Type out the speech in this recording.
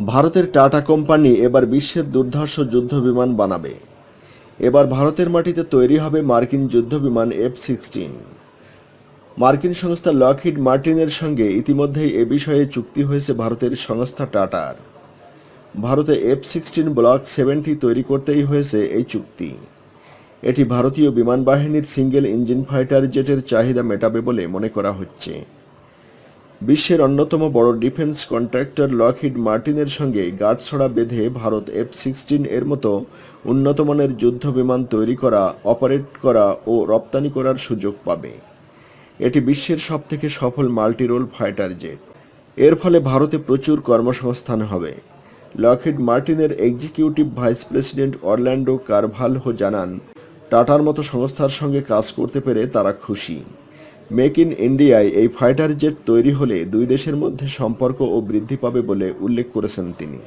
ভারতের tata company এবার বিশ্বের দুর্ধর্ষ যুদ্ধবিমান বানাবে। এবার ভারতের মাটিতে তৈরি হবে মার্কিন যুদ্ধবিমান এফ সিক্সটিন মার্কিন সংস্থা লকহিড মার্টিনের সঙ্গে ইতিমধ্যেই এ বিষয়ে চুক্তি হয়েছে ভারতের সংস্থা টাটার। ভারতে এফ সিক্সটিন ব্লক সেভেন্টি তৈরি করতেই হয়েছে এই চুক্তি। এটি ভারতীয় বিমান বাহিনীর সিঙ্গেল ইঞ্জিন ফাইটার জেটের চাহিদা মেটাবে বলে মনে করা হচ্ছে। বিশ্বের অন্যতম বড় ডিফেন্স কন্ট্রাক্টর লকহিড মার্টিনের সঙ্গে গাঁটছড়া বেঁধে ভারত এফ সিক্সটিন এর মতো উন্নতমানের যুদ্ধ বিমান তৈরি করা, অপারেট করা ও রপ্তানি করার সুযোগ পাবে। এটি বিশ্বের সবথেকে সফল মাল্টিরোল ফাইটার জেট। এর ফলে ভারতে প্রচুর কর্মসংস্থান হবে। লকহিড মার্টিনের executive vice president Orlando Carvalho জানান, টাটার মতো সংস্থার সঙ্গে কাজ করতে পেরে তারা খুশি। মেক ইন ইন্ডিয়ায় এই ফাইটার জেট তৈরি হলে দুই দেশের মধ্যে সম্পর্ক ও বৃদ্ধি পাবে বলে উল্লেখ করেছেন তিনি।